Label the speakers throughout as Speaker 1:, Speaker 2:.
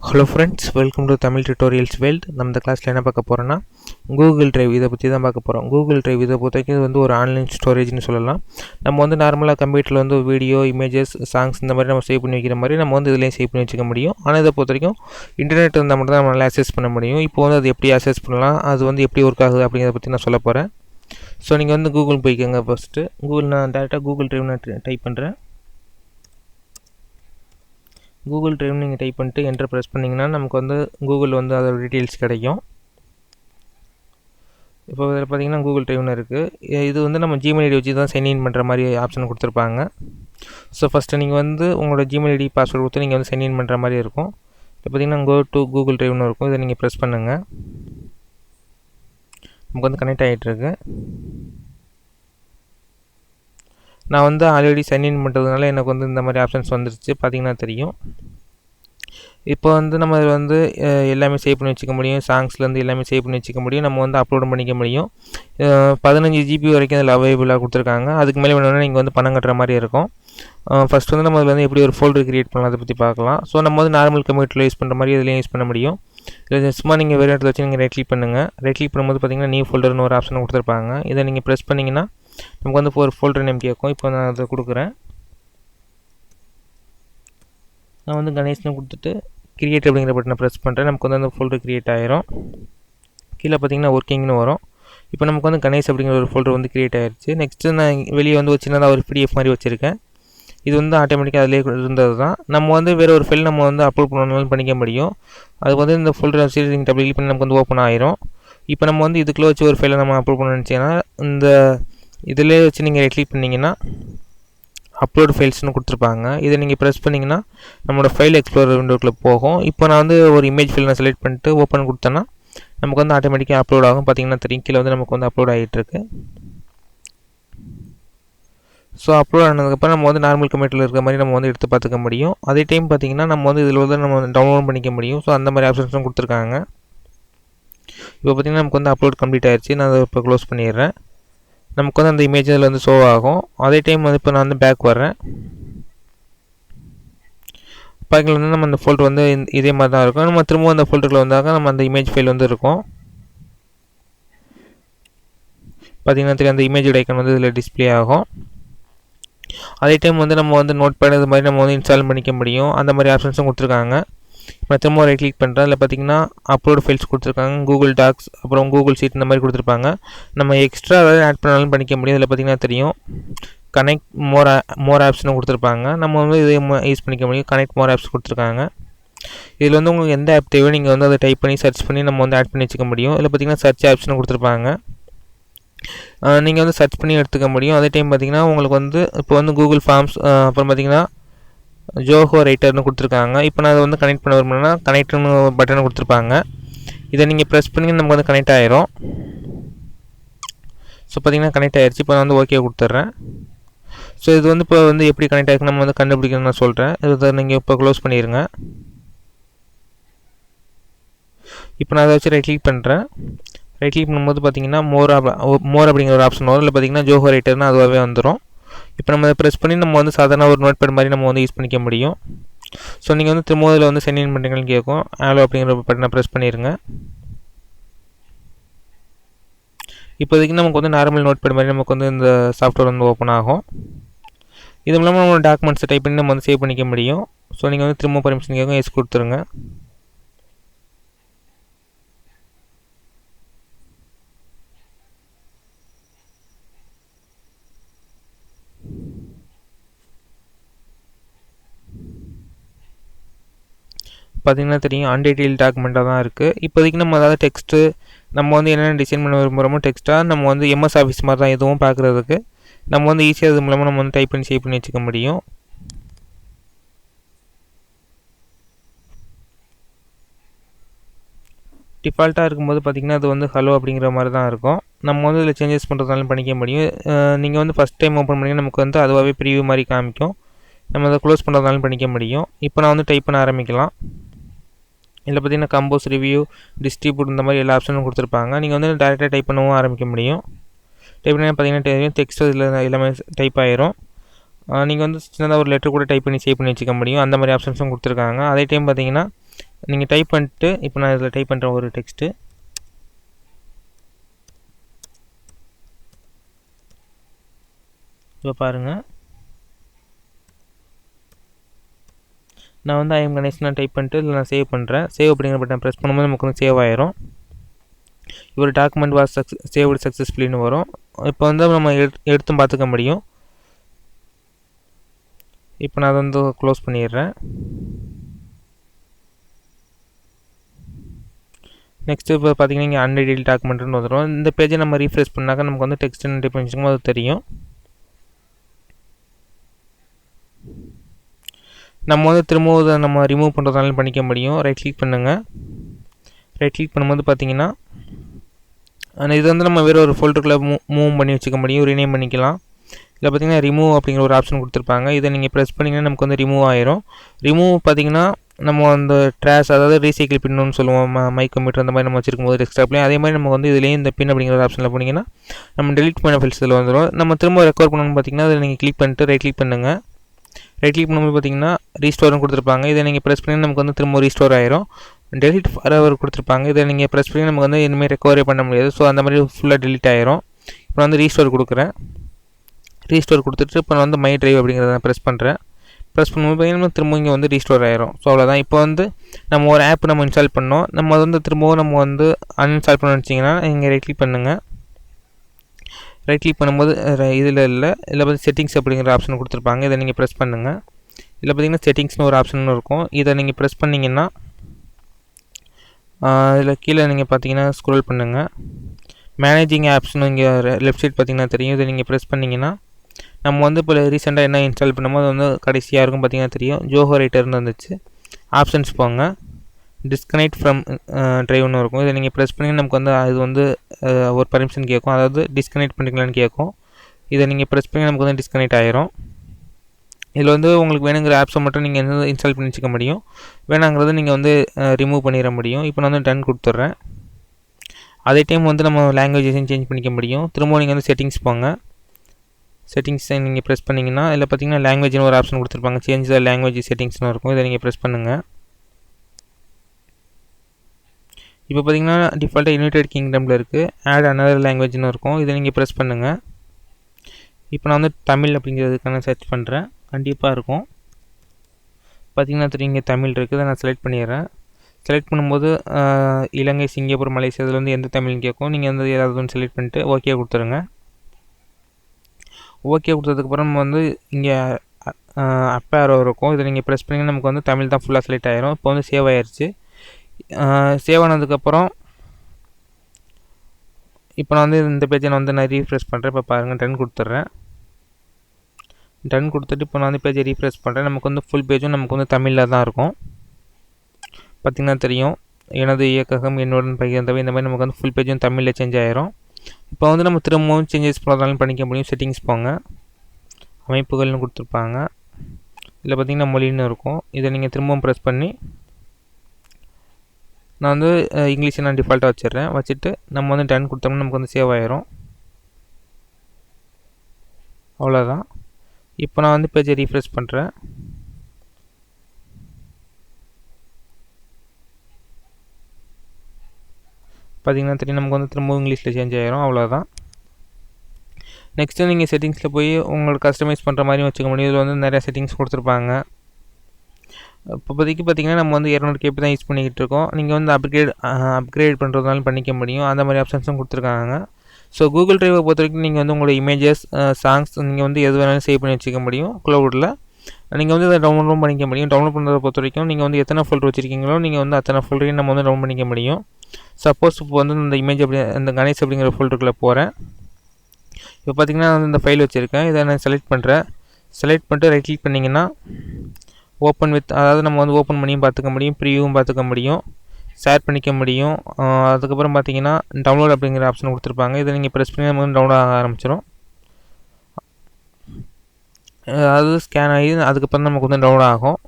Speaker 1: Hello friends welcome to Tamil tutorials world நம்ம இந்த கிளாஸில் என்ன பார்க்க போகிறோன்னா கூகுள் டிரைவ் இதை பற்றி தான் பார்க்க போகிறோம் கூகுள் டிரைவ் இதை பொறுத்தவரைக்கும் இது வந்து ஒரு ஆன்லைன் ஸ்டோரேஜ்னு சொல்லலாம். நம்ம வந்து நார்மலாக கம்ப்யூட்டரில் வந்து வீடியோ இமேஜஸ் சாங்ஸ் இந்த மாதிரி நம்ம சேவ் பண்ணி வைக்கிற மாதிரி நம்ம வந்து இதுலேயும் சேவ் பண்ணி வச்சுக்க முடியும். ஆனால் இதை பொறுத்த வரைக்கும் இன்டர்நெட் இருந்தால் மட்டும் தான் நம்மளால் அக்சஸ் பண்ண முடியும். இப்போ வந்து அது எப்படி அக்சஸ் பண்ணலாம் அது வந்து எப்படி ஒர்க் ஆகுது அப்படிங்கிறத பற்றி நான் சொல்ல போகிறேன் ஸோ நீங்கள் வந்து கூகுள் போய்க்கோங்க ஃபஸ்ட்டு கூகுள் நான் டேரெக்டாக கூகுள் டிரைவ் நான் டைப் பண்ணுறேன் கூகுள் ட்ரைவ் நீங்கள் டைப் பண்ணிட்டு என்ட்ரு ப்ரெஸ் பண்ணிங்கன்னா நமக்கு வந்து கூகுள் வந்து அதோட டீட்டெயில்ஸ் கிடைக்கும். இப்போ இதில் பார்த்தீங்கன்னா கூகுள் ட்ரைவ்னு இருக்குது இது வந்து நம்ம ஜிமெயில் ஐடி வச்சு தான் சைன்இன் பண்ணுற மாதிரி ஆப்ஷன் கொடுத்துருப்பாங்க. ஸோ ஃபஸ்ட்டு நீங்கள் வந்து உங்களோட ஜிமெயில் ஐடி பாஸ்வேர்டு கொடுத்து நீங்கள் வந்து சைன்இன் பண்ணுற மாதிரி இருக்கும். இப்போ பார்த்தீங்கன்னா கோ டு கூகுள் ட்ரைவ்னு இருக்கும். இதை நீங்கள் ப்ரெஸ் பண்ணுங்கள் நமக்கு வந்து கனெக்ட் ஆகிட்டுருக்கு நான் வந்து ஆல்ரெடி சைன்இன் பண்ணுறதுனால எனக்கு வந்து இந்த மாதிரி ஆப்ஷன்ஸ் வந்துருச்சு. பார்த்தீங்கன்னா தெரியும். இப்போ வந்து நம்ம வந்து எல்லாமே சேவ் பண்ணி வச்சுக்க முடியும். சாங்ஸ்லேருந்து எல்லாமே சேவ் பண்ணி வச்சுக்க முடியும். நம்ம வந்து அப்லோட் பண்ணிக்க முடியும். பதினஞ்சு ஜிபி வரைக்கும் அதில் அவைலபிளாக கொடுத்துருக்காங்க. அதுக்கு மேலே வேணும்னா நீங்கள் வந்து பணம் கட்டுற மாதிரி இருக்கும். ஃபஸ்ட் வந்து நம்ம அதில் வந்து எப்படி ஒரு ஃபோல்டர் க்ரியேட் பண்ணலாம் அதை பற்றி பார்க்கலாம். ஸோ நம்ம வந்து நார்மல் கம்ப்யூட்டரில் யூஸ் பண்ணுற மாதிரி இதுலேயும் யூஸ் பண்ண முடியும். இல்லை சும்மா நீங்கள் வேறு இடத்துல வச்சு நீங்கள் ரைட் கிளிக் பண்ணுங்கள் ரைட் கிளிக் பண்ணும்போது பார்த்தீங்கன்னா நியூ ஃபோல்டர்னு ஒரு ஆப்ஷன் கொடுத்துருப்பாங்க. இதை நீங்கள் ப்ரெஸ் பண்ணிங்கன்னா நமக்கு வந்து ஒரு ஃபோல்டர் நேம் கேட்கும். இப்போ நான் அதை கொடுக்குறேன். நான் வந்து கணேஷ்னு கொடுத்துட்டு கிரியேட் அப்படிங்கிற பட்டனை ப்ரெஸ் பண்ணுறேன் நமக்கு வந்து அந்த ஃபோல்டர் க்ரியேட் ஆயிரும். கீழே பார்த்தீங்கன்னா ஒர்க்கிங்னு வரும். இப்போ நமக்கு வந்து கணேஷ் அப்படிங்கிற ஒரு ஃபோல்டர் வந்து க்ரியேட் ஆயிடுச்சு நெக்ஸ்ட்டு நான் வெளியே வந்து ஒரு சின்னதாக ஒரு பிடிஎஃப் மாதிரி வச்சுருக்கேன். இது வந்து ஆட்டோமேட்டிக்காக அதிலே இருந்தது தான் நம்ம வந்து வேறு ஒரு ஃபைல் நம்ம வந்து அப்லோட் பண்ணணும்னாலும் பண்ணிக்க முடியும். அது வந்து இந்த ஃபோல்டர் சீரிங் நீங்கள் டபுள் பண்ணி நமக்கு வந்து ஓப்பன் ஆயிரும். இப்போ நம்ம வந்து இதுக்குள்ளே வச்சு ஒரு ஃபைலை நம்ம அப்லோட் பண்ண நினச்சிங்கன்னா இந்த இதிலே வச்சு நீங்கள் கிளிக் பண்ணிங்கன்னா அப்லோட் ஃபைல்ஸ்னு கொடுத்துருப்பாங்க. இதை நீங்கள் ப்ரெஸ் பண்ணிங்கன்னா நம்மளோட ஃபைல் எக்ஸ்ப்ளோரர் விண்டோக்குள்ளே போகும். இப்போ நான் வந்து ஒரு இமேஜ் ஃபைல் நான் செலக்ட் பண்ணிட்டு ஓப்பன் கொடுத்தேன்னா நமக்கு வந்து ஆட்டோமேட்டிக்காக அப்லோட் ஆகும். பார்த்தீங்கன்னா தெரியும். கீழே வந்து நமக்கு வந்து அப்லோட் ஆகிட்டுருக்கு ஸோ அப்லோட் ஆனதுக்கப்புறம் நம்ம வந்து நார்மல் கம்ப்யூட்டரில் இருக்கிற மாதிரி நம்ம வந்து எடுத்து பார்த்துக்க முடியும். அதே டைம் பார்த்திங்கன்னா நம்ம வந்து இதில் வந்து நம்ம டவுன்லோட் பண்ணிக்க முடியும். ஸோ அந்த மாதிரி ஆப்ஷன்ஸும் கொடுத்துருக்காங்க. இப்போ பார்த்திங்கன்னா நமக்கு வந்து அப்லோட் கம்ப்ளீட் ஆயிடுச்சு நான் அதை இப்போ க்ளோஸ் பண்ணிடுறேன். நமக்கு வந்து அந்த இமேஜ் அதில் வந்து ஷோ ஆகும். அதே டைம் வந்து இப்போ நான் வந்து பேக் வர்றேன். பேக்கில் வந்து நம்ம அந்த ஃபோல்டர் வந்து இதே மாதிரி தான் இருக்கும். நம்ம திரும்பவும் அந்த ஃபோல்டரில் வந்தாக்க நம்ம அந்த இமேஜ் ஃபைல் வந்து இருக்கும். பார்த்திங்கன்னா அந்த இமேஜோட ஐக்கன் வந்து இதில் டிஸ்பிளே ஆகும். அதே டைம் வந்து நம்ம வந்து நோட் பேட் இது மாதிரி நம்ம வந்து இன்ஸ்டால் பண்ணிக்க முடியும். அந்த மாதிரி ஆப்ஷன்ஸும் கொடுத்துருக்காங்க. இப்போ திரும்ப ரைட் கிளிக் பண்ணுறேன் அதில் பார்த்தீங்கன்னா அப்லோட் ஃபைல்ஸ் கொடுத்துருக்காங்க. கூகுள் டாக்ஸ் அப்புறம் கூகுள் சீட் இந்த மாதிரி கொடுத்துருப்பாங்க. நம்ம எக்ஸ்ட்ரா ஏதாவது ஆட் பண்ணாலும் பண்ணிக்க முடியும். இதில் பார்த்தீங்கன்னா தெரியும். கனெக்ட் மோர் மோர் ஆப்ஸ்னு கொடுத்துருப்பாங்க. நம்ம வந்து இதை யூஸ் பண்ணிக்க முடியும். கனெக்ட் மோர் ஆப்ஸ் கொடுத்துருக்காங்க. இதில் வந்து உங்களுக்கு எந்த ஆப் தேவையோ நீங்கள் வந்து அதை டைப் பண்ணி சர்ச் பண்ணி நம்ம வந்து ஆட் பண்ணி வச்சுக்க முடியும். இதில் பார்த்தீங்கன்னா சர்ச் ஆப்ஸ்னு கொடுத்துருப்பாங்க. நீங்கள் வந்து சர்ச் பண்ணி எடுத்துக்க முடியும். அதே டைம் பார்த்தீங்கன்னா உங்களுக்கு வந்து இப்போ வந்து கூகுள் ஃபார்ம்ஸ் அப்புறம் பார்த்தீங்கன்னா ஜோஹோ ரைட்டர்னு கொடுத்துருக்காங்க. இப்போ நான் அதை வந்து கனெக்ட் பண்ண விரும்புனா கனெக்ட்னு பட்டன் கொடுத்துருப்பாங்க. இதை நீங்கள் ப்ரெஸ் பண்ணி நமக்கு வந்து கனெக்ட் ஆயிரும். ஸோ பார்த்தீங்கன்னா கனெக்ட் ஆயிடுச்சு இப்போ நான் வந்து ஓகே கொடுத்துட்றேன் ஸோ இது வந்து இப்போ வந்து எப்படி கனெக்ட் ஆகிருக்கு நம்ம வந்து கண்டுபிடிக்கணும்னு நான் சொல்கிறேன் இதை நீங்கள் இப்போ க்ளோஸ் பண்ணிடுங்க இப்போ நான் அதை வச்சு ரைட் கிளிக் பண்ணுறேன் ரைட் கிளிக் பண்ணும்போது பார்த்தீங்கன்னா மோர் மோர் அப்படிங்கிற ஒரு ஆப்ஷன் வரும். இல்லை பார்த்தீங்கன்னா ஜோஹோ ரைட்டர்னு அதுவாகவே வந்துடும் இப்போ நம்ம அதை ப்ரெஸ் பண்ணி நம்ம வந்து சாதாரண ஒரு நோட் பேட் மாதிரி நம்ம வந்து யூஸ் பண்ணிக்க முடியும். ஸோ நீங்கள் வந்து திரும்ப இதில் வந்து சென்ட் இன் பண்ணுறீங்கன்னு கேட்கும். ஆலோ அப்படிங்கிற பட்டனை ப்ரெஸ் பண்ணிடுங்க இப்போதைக்கு நமக்கு வந்து நார்மல் நோட் பேட் மாதிரி நமக்கு வந்து இந்த சாஃப்ட்வேர் வந்து ஓப்பன் ஆகும். இது மூலமாக நம்ம டாக்குமெண்ட்ஸை டைப் பண்ணி நம்ம வந்து சேவ் பண்ணிக்க முடியும். ஸோ நீங்கள் வந்து திரும்ப பர்மிஷன் கேட்கும் எஸ் கொடுத்துருங்க. பார்த்திங்கன்னா தெரியும். அன்டீட்டெயில் டாக்குமெண்ட்டாக தான் இருக்குது இப்போதைக்கு நம்ம அதாவது டெக்ஸ்ட்டு நம்ம வந்து என்னென்ன டிசைன் பண்ண விரும்புகிறோமோ டெக்ஸ்ட்டாக நம்ம வந்து எம்எஸ் ஆஃபீஸ் மாதிரி தான் எதுவும் பார்க்குறதுக்கு நம்ம வந்து ஈஸியாக அது மூலமாக நம்ம வந்து டைப் பண்ணி சேவ் பண்ணி வச்சுக்க முடியும். டிஃபால்ட்டாக இருக்கும்போது பார்த்திங்கன்னா அது வந்து ஹலோ அப்படிங்கிற மாதிரி தான் இருக்கும். நம்ம வந்து இதில் சேஞ்சஸ் பண்ணுறதுனாலும் பண்ணிக்க முடியும். நீங்கள் வந்து ஃபஸ்ட் டைம் ஓப்பன் பண்ணிங்கன்னா நமக்கு வந்து அதுவாகவே ப்ரீவியூ மாதிரி காமிக்கும். நம்ம அதை க்ளோஸ் பண்ணுறதுனாலும் பண்ணிக்க முடியும். இப்போ நான் வந்து டைப் பண்ண ஆரம்பிக்கலாம். இதில் பார்த்தீங்கன்னா கம்போஸ் ரிவ்யூ டிஸ்ட்ரிபியூட் இந்த மாதிரி எல்லா ஆப்ஷனும் கொடுத்துருப்பாங்க. நீங்கள் வந்து டேரெக்டாக டைப் பண்ணவும் ஆரம்பிக்க முடியும். டைப் பண்ணி பார்த்தீங்கன்னா தெரியும் டெக்ஸ்ட் இதில் எல்லாமே டைப் ஆயிரும். நீங்கள் வந்து சின்னதாக ஒரு லெட்டர் கூட டைப் பண்ணி சேவ் பண்ணி வச்சுக்க முடியும். அந்த மாதிரி ஆப்ஷன்ஸும் கொடுத்துருக்காங்க. அதே டைம் பார்த்தீங்கன்னா நீங்கள் டைப் பண்ணிட்டு இப்போ நான் இதில் டைப் பண்ணுற ஒரு டெக்ஸ்ட்டு இப்போ பாருங்கள் நான் வந்து ஐஎம் கணேஷ் டைப் பண்ணிட்டு இதில் நான் சேவ் பண்ணுறேன் சேவ் அப்படிங்கிற பட்டன் ப்ரெஸ் பண்ணும்போது நமக்கு வந்து சேவ் ஆயிரும். ஒரு டாக்குமெண்ட் வாஸ் சக்ஸ் சேவ்டு சக்ஸஸ்ஃபுல்லின்னு வரும். இப்போ வந்து நம்ம எடு எடுத்தும் பார்த்துக்க முடியும். இப்போ நான் அதை வந்து க்ளோஸ் பண்ணிடுறேன். நெக்ஸ்ட்டு இப்போ பார்த்தீங்கன்னா இங்கே அன்டைடில் டாக்குமெண்ட்னு வந்துடும் இந்த பேஜை நம்ம ரீஃப்ரெஷ் பண்ணாக்க நமக்கு வந்து டெக்ஸ்ட் டைப் அது தெரியும். நம்ம வந்து திரும்பவும் அதை நம்ம ரிமூவ் பண்ணுறதுனாலும் பண்ணிக்க முடியும். ரைட் கிளிக் பண்ணுங்கள் ரைட் கிளிக் பண்ணும்போது பார்த்தீங்கன்னா இது வந்து நம்ம வேறு ஒரு ஃபோல்டருக்குள்ளே மூ மூவ் பண்ணி வச்சுக்க முடியும். ரீநேம் பண்ணிக்கலாம். இதில் பார்த்தீங்கன்னா ரிமூவ் அப்படிங்கிற ஒரு ஆப்ஷன் கொடுத்துருப்பாங்க. இதை நீங்கள் ப்ரெஸ் பண்ணிங்கன்னா நமக்கு வந்து ரிமூவ் ஆயிரும். ரிமூவ் பார்த்தீங்கன்னா நம்ம அந்த ட்ராஷ் அதாவது ரீசைக்கிள் பின்னு சொல்லுவோம். மைக் கம்ப்யூட்டர் அந்த மாதிரி நம்ம வச்சிருக்கும் போது டெஸ்க்டாப்லேயும் அதே மாதிரி நம்ம வந்து இதுலேயும் இந்த பின் அப்படிங்கிற ஆப்ஷனில் போனீங்கன்னா நம்ம டெலிட் பண்ண ஃபைல்ஸ் இதில் வந்துடும் நம்ம திரும்ப ரெக்கார்ட் பண்ணணும்னு பார்த்தீங்கன்னா அதில் நீங்கள் கிளிக் பண்ணிட்டு ரைட் கிளிக் பண்ணுங்கள் ரைட் கிளிக் பண்ணும்போது பார்த்தீங்கன்னா ரீஸ்டோர்னு கொடுத்துருப்பாங்க. இதை நீங்கள் ப்ரெஸ் பண்ணி நமக்கு வந்து திரும்ப ரீஸ்டோர் ஆயிரும். டெலிட் ஃபரவர் கொடுத்துருப்பாங்க. இதை நீங்கள் ப்ரெஸ் பண்ணி நமக்கு வந்து இனிமேல் ரெக்கவரி பண்ண முடியாது. ஸோ அந்த மாதிரி ஃபுல்லாக டெலிட் ஆயிரும். இப்போ வந்து ரீஸ்டோர் கொடுக்குறேன். ரீஸ்டோர் கொடுத்துட்டு இப்போ வந்து மை ட்ரைவ் அப்படிங்கிறத நான் ப்ரெஸ் பண்ணுறேன் ப்ரெஸ் பண்ணும்போது பார்த்தீங்கன்னா திரும்ப இங்கே வந்து ரீஸ்டோர் ஆயிரும். ஸோ அவ்வளோதான் இப்போ வந்து நம்ம ஒரு ஆப் நம்ம இன்ஸ்டால் பண்ணோம். நம்ம வந்து திரும்பவும் நம்ம வந்து அன்இன்ஸ்டால் பண்ண வச்சிங்கன்னா இங்கே ரைட் கிளிக் பண்ணுங்கள் ரைட் கிளிக் பண்ணும்போது இதில் இல்லை. இதில் பார்த்து செட்டிங்ஸ் அப்படிங்கிற ஆப்ஷன் கொடுத்துருப்பாங்க. இதை நீங்கள் ப்ரெஸ் பண்ணுங்கள் இதில் பார்த்தீங்கன்னா செட்டிங்ஸ்னு ஒரு ஆப்ஷன் இருக்கும். இதை நீங்கள் ப்ரெஸ் பண்ணிங்கன்னா இதில் கீழே நீங்கள் பார்த்தீங்கன்னா ஸ்க்ரோல் பண்ணுங்கள் மேனேஜிங் ஆப்ஸ்னு இங்கே லெஃப்ட் சைட் பார்த்தீங்கன்னா தெரியும். இதை நீங்கள் ப்ரெஸ் பண்ணிங்கன்னா நம்ம வந்து இப்போ ரீசெண்டாக என்ன இன்ஸ்டால் பண்ணுமோ அது வந்து கடைசியாக இருக்கும் பார்த்தீங்கன்னா தெரியும். ஜோஹோ ரைட்டர்னு வந்துச்சு. ஆப்ஷன்ஸ் போங்க. டிஸ்கனெக்ட் ஃப்ரம் ட்ரைவ்னு இருக்கும். இதை நீங்கள் ப்ரெஸ் பண்ணி நமக்கு வந்து அது வந்து uh, ஒரு பர்மிஷன் கேட்கும். அதாவது டிஸ்கனெக்ட் பண்ணிக்கலான்னு கேட்கும். இதை நீங்கள் ப்ரெஸ் பண்ணி நமக்கு வந்து டிஸ்கனெக்ட் ஆயிரும். இதில் வந்து உங்களுக்கு வேணுங்கிற ஆப்ஸை மட்டும் நீங்கள் வந்து இன்ஸ்டால் பண்ணி வச்சுக்க முடியும். வேணாங்கிறத நீங்கள் வந்து uh, ரிமூவ் பண்ணிட முடியும். இப்போ நான் வந்து டன் கொடுத்துட்றேன். அதே டைம் வந்து நம்ம லாங்குவேஜஸையும் சேஞ்ச் பண்ணிக்க முடியும். திரும்பவும் நீங்கள் வந்து செட்டிங்ஸ் போங்க. செட்டிங்ஸை நீங்கள் ப்ரெஸ் பண்ணிங்கன்னா இதில் பார்த்தீங்கன்னா லாங்குவேஜ்னு ஒரு ஆப்ஷன் கொடுத்துருப்பாங்க. சேஞ்ச் த லாங்குவேஜ் செட்டிங்ஸ்னு இருக்கும். இதை நீங்கள் ப்ரெஸ் பண்ணுங்கள் இப்போ பார்த்தீங்கன்னா டிஃபால்ட்டாக யுனைடெட் கிங்டமில் இருக்குது ஆட் அனதர் லாங்குவேஜ்னு இருக்கும். இதை நீங்கள் ப்ரெஸ் பண்ணுங்கள் இப்போ நான் வந்து தமிழ் அப்படிங்கிறதுக்கான சர்ச் பண்ணுறேன் கண்டிப்பாக இருக்கும். பார்த்திங்கன்னா தெரியும் இங்கே தமிழ் இருக்குது நான் செலக்ட் பண்ணிடுறேன். செலக்ட் பண்ணும்போது இலங்கை சிங்கப்பூர் மலேசியா இதில் வந்து எந்த தமிழ்னு கேட்கும். நீங்கள் வந்து ஏதாவது ஒன்று செலக்ட் பண்ணிட்டு ஓகே கொடுத்துருங்க. ஓகே கொடுத்ததுக்கப்புறம் நம்ம வந்து இங்கே அப்பேரோ இருக்கும். இதை நீங்கள் ப்ரெஸ் பண்ணிங்கன்னா நமக்கு வந்து தமிழ் தான் ஃபுல்லாக செலக்ட் ஆயிரும். இப்போ வந்து சேவ் ஆயிடுச்சு சேவ் ஆனதுக்கப்புறம் இப்போ நான் வந்து இந்த பேஜை நான் வந்து நான் ரீஃப்ரெஷ் பண்ணுறேன் இப்போ பாருங்கள் டன் கொடுத்துட்றேன். டன் கொடுத்துட்டு இப்போ நான் வந்து பேஜை ரீஃப்ரெஷ் பண்ணுறேன் நமக்கு வந்து ஃபுல் பேஜும் நமக்கு வந்து தமிழில் தான் இருக்கும். பார்த்திங்கன்னா தெரியும். எனது இயக்ககம் என்னுடன் பகிர்ந்தவை இந்த மாதிரி நமக்கு வந்து ஃபுல் பேஜும் தமிழில் சேஞ்ச் ஆயிரும். இப்போ வந்து நம்ம திரும்பவும் சேஞ்சஸ் பண்ணுறதாலும் பண்ணிக்க முடியும். செட்டிங்ஸ் போங்க. அமைப்புகள்னு கொடுத்துருப்பாங்க. இதில் பார்த்திங்கன்னா மொழின்னு இருக்கும். இதை நீங்கள் திரும்பவும் ப்ரெஸ் பண்ணி நான் வந்து இங்கிலீஷை நான் டிஃபால்ட்டாக வச்சிடுறேன். வச்சுட்டு நம்ம வந்து டன் கொடுத்தோம்னா நமக்கு வந்து சேவ் ஆயிரும். அவ்வளோதான் இப்போ நான் வந்து பேஜை ரீஃப்ரெஷ் பண்ணுறேன் பார்த்தீங்கன்னா தெரியும் நமக்கு வந்து திரும்பவும் இங்கிலீஷில் சேஞ்ச் ஆகிரும் அவ்வளோதான் நெக்ஸ்ட்டு நீங்கள் செட்டிங்ஸில் போய் உங்களுக்கு கஸ்டமைஸ் பண்ணுற மாதிரி வச்சுக்க முடியும். இதில் வந்து நிறையா செட்டிங்ஸ் கொடுத்துருப்பாங்க. இப்போதைக்கு பார்த்தீங்கன்னா நம்ம வந்து இரநூறு கேபி தான் யூஸ் பண்ணிக்கிட்டு இருக்கோம். நீங்கள் வந்து அப்கிரேட் அப்கிரேட் பண்ணுறதுனாலும் பண்ணிக்க முடியும். அந்த மாதிரி ஆப்ஷன்ஸும் கொடுத்துருக்காங்க. ஸோ கூகுள் ட்ரைவை பொறுத்த வரைக்கும் நீங்கள் வந்து உங்களோட இமேஜஸ் சாங்ஸ் நீங்கள் வந்து எது வேணாலும் சேவ் பண்ணி வச்சுக்க முடியும். க்ளவுடில் நீங்கள் வந்து அதை டவுன்லோடும் பண்ணிக்க முடியும். டவுன்லோட் பண்ணுறதை பொறுத்த வரைக்கும் நீங்கள் வந்து எத்தனை ஃபோல்டர் வச்சுருக்கீங்களோ நீங்கள் வந்து அத்தனை ஃபோல்டரையும் நம்ம வந்து டவுன் பண்ணிக்க முடியும். சப்போஸ் இப்போ வந்து இந்த இமேஜ் அப்படி இந்த கணேஷ் அப்படிங்கிற ஃபோல்டருக்குள்ளே போகிறேன் இப்போ பார்த்தீங்கன்னா நான் இந்த ஃபைல் வச்சுருக்கேன். இதை நான் செலக்ட் பண்ணுறேன் செலக்ட் பண்ணிட்டு ரைட் கிளிக் பண்ணிங்கன்னா ஓப்பன் வித் அதாவது நம்ம வந்து ஓப்பன் பண்ணியும் பார்த்துக்க முடியும் ப்ரீவியூவும் பார்த்துக்க முடியும் ஷேர் பண்ணிக்க முடியும். அதுக்கப்புறம் பார்த்தீங்கன்னா டவுன்லோட் அப்படிங்கிற ஆப்ஷன் கொடுத்துருப்பாங்க. இதை நீங்கள் ப்ரெஸ் பண்ணி நமக்கு டவுன்லோட் ஆக ஆரம்பிச்சிடும் அதாவது ஸ்கேன் ஆகி அதுக்கப்புறம் நமக்கு வந்து டவுன்லோட் ஆகும்.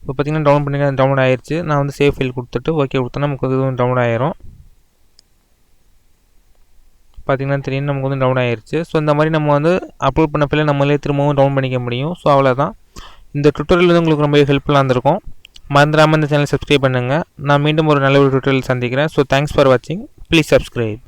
Speaker 1: இப்போ பார்த்தீங்கன்னா டவுன் பண்ணி டவுன்லோட் ஆயிடுச்சு நான் வந்து சேவ் ஃபைல் கொடுத்துட்டு ஓகே கொடுத்தா நமக்கு வந்து டவுன்லோட் ஆயிரும். பார்த்திங்கன்னா தெரியும் நமக்கு வந்து டவுன் ஆயிடுச்சு ஸோ இந்த மாதிரி நம்ம வந்து அப்லோட் பண்ண ஃபைலை நம்மளே திரும்பவும் டவுன் பண்ணிக்க முடியும். ஸோ அவ்வளோதான் இந்த டுட்டோரியல் வந்து உங்களுக்கு ரொம்ப ஹெல்ப்ஃபுல்லாக இருந்திருக்கும். மறந்துடாமல் இந்த சேனல் சப்ஸ்கிரைப் பண்ணுங்கள் நான் மீண்டும் ஒரு நல்ல ஒரு டுட்டோரியல் சந்திக்கிறேன். ஸோ தேங்க்ஸ் ஃபார் வாட்சிங் ப்ளீஸ் சப்ஸ்கிரைப்